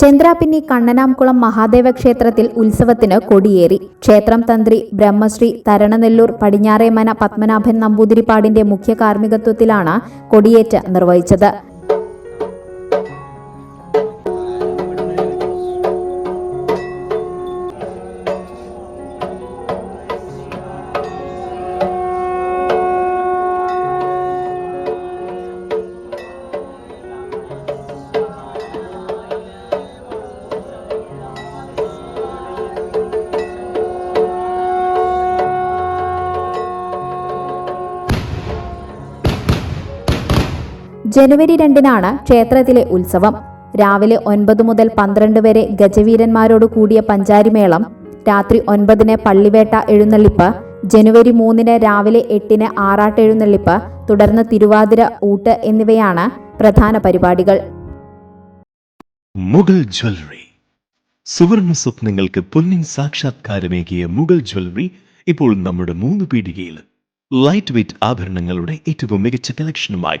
Chandrappinni Kannanamkulam Mahadeva ക്ഷേത്രത്തിൽ ഉത്സവത്തിന് കൊടിയേറി. ക്ഷേത്രം തന്ത്രി ബ്രഹ്മശ്രീ തരണനെല്ലൂർ പടിഞ്ഞാറേമന പത്മനാഭൻ നമ്പൂതിരിപ്പാടിന്റെ മുഖ്യ കാർമ്മികത്വത്തിലാണ് കൊടിയേറ്റ് നിർവഹിച്ചത്. ജനുവരി രണ്ടിനാണ് ക്ഷേത്രത്തിലെ ഉത്സവം. രാവിലെ ഒൻപത് മുതൽ പന്ത്രണ്ട് വരെ ഗജവീരന്മാരോട് കൂടിയ പഞ്ചാരിമേളം രാത്രി ഒൻപതിന് പള്ളിവേട്ട എഴുന്നള്ളിപ്പ് ജനുവരി മൂന്നിന് രാവിലെ എട്ടിന് ആറാട്ട് എഴുന്നള്ളിപ്പ് തുടർന്ന് തിരുവാതിര ഊട്ട് എന്നിവയാണ് പ്രധാന പരിപാടികൾ. മുഗൾ ജ്വല്ലറി. സുവർണ സ്വപ്നങ്ങൾക്ക് പൊന്നിൻ സാക്ഷാത്കാരമേകിയ മുഗൾ ജ്വല്ലറി ഇപ്പോൾ നമ്മുടെ മൂന്ന് പീടികയിൽ. ലൈറ്റ് വെയ്റ്റ് ആഭരണങ്ങളുടെ ഏറ്റവും മികച്ച കളക്ഷനുമായി